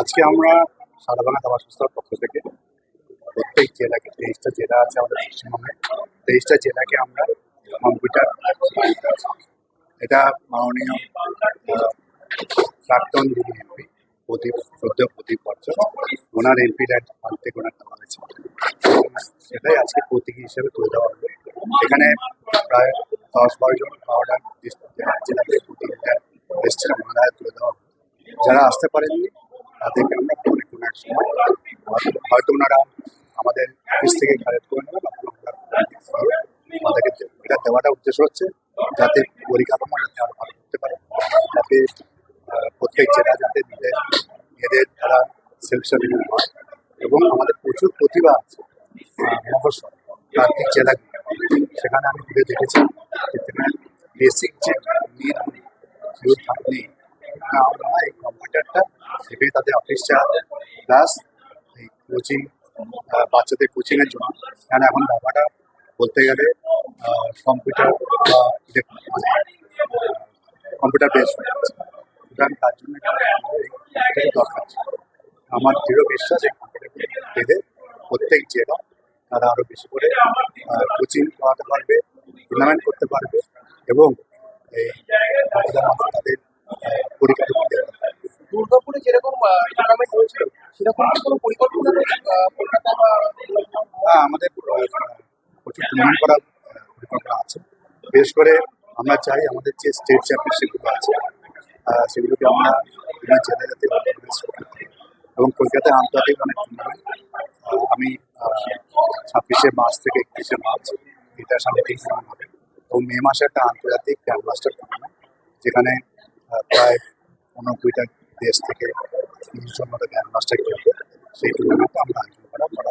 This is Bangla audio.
আজকে আমরা সারাবাংলা দাবা সংস্থার পক্ষ থেকে প্রত্যেক জেলাকে, তেইশটা জেলা আছে আমাদের পশ্চিমবঙ্গে, তেইশটা জেলাকে আমরা কম্পিউটার এটা মাননীয় প্রাক্তন যিনি এমপি, প্রদীপ সদ্য প্রদীপ বচ্চন ওনার এমপি ল্যান্ড ফান্ড থেকে ওনার দেওয়া হয়েছে সেটাই আজকে প্রতীকী হিসেবে তুলে দেওয়া হবে। এখানে প্রায় দশ বারো জন পাওয়ার জেলাতে প্রতীকটা এসেছিলাম ওনারা তুলে দেওয়া হবে। যারা আসতে পারেননি তাদেরকে আমরা কোনো কোনো এক সময় হয়তো- ওনারা আমাদের অফিস থেকে কালেক্ট করে নেবেন অথবা আমরা আমাদেরকে এটা দেওয়াটা উদ্দেশ্য হচ্ছে যাতে পরিকাঠামো যাতে আরও ভালো করতে পারে। যাতে প্রত্যেক জেলা যাতে নিজেদের মেয়েদের তারা সেলফ সার্ভিং হয় এবং আমাদের প্রচুর প্রতিভা আছে আহ, প্রান্তিক জেলা সেখানে আমি ঘুরে দেখেছি। যেখানে বেসিক যে নিডগুলি সেগুলো থাকলেই না আমরা সেখানে তাদের অফিস চালাতে প্লাস এই কোচিং বাচ্চাদের কোচিংয়ের জন্য। কারণ এখন ব্যাপারটা বলতে গেলে কম্পিউটার বা মানে কম্পিউটার বেস সুতরাং তার জন্য দরকার আমার দৃঢ় বিশ্বাস এই কম্পিউটার প্রত্যেক জেলা তারা আরও বেশি করে কোচিং করাতে পারবে টুর্নামেন্ট করতে পারবে এবং এই আমাদের আছে। বিশেষ করে আমরা চাই আমাদের যে স্টেট চ্যাম্পিয়নশিপগুলো আছে সেগুলোকে আমরা বিভিন্ন। এবং কলকাতায় আন্তর্জাতিক অনেক আমি ছাব্বিশে মার্চ থেকে একত্রিশে মার্চ টিম টুর্নামেন্ট হবে। এবং মে মাসে একটা আন্তর্জাতিক গ্র্যান্ডমাস্টার টুর্নামেন্ট যেখানে প্রায় উনকুড়িটা দেশ থেকে তিনশোর মতো গ্র্যান্ডমাস্টার খেলবে সেই টুর্নামেন্টটা আমরা আয়োজন করা করা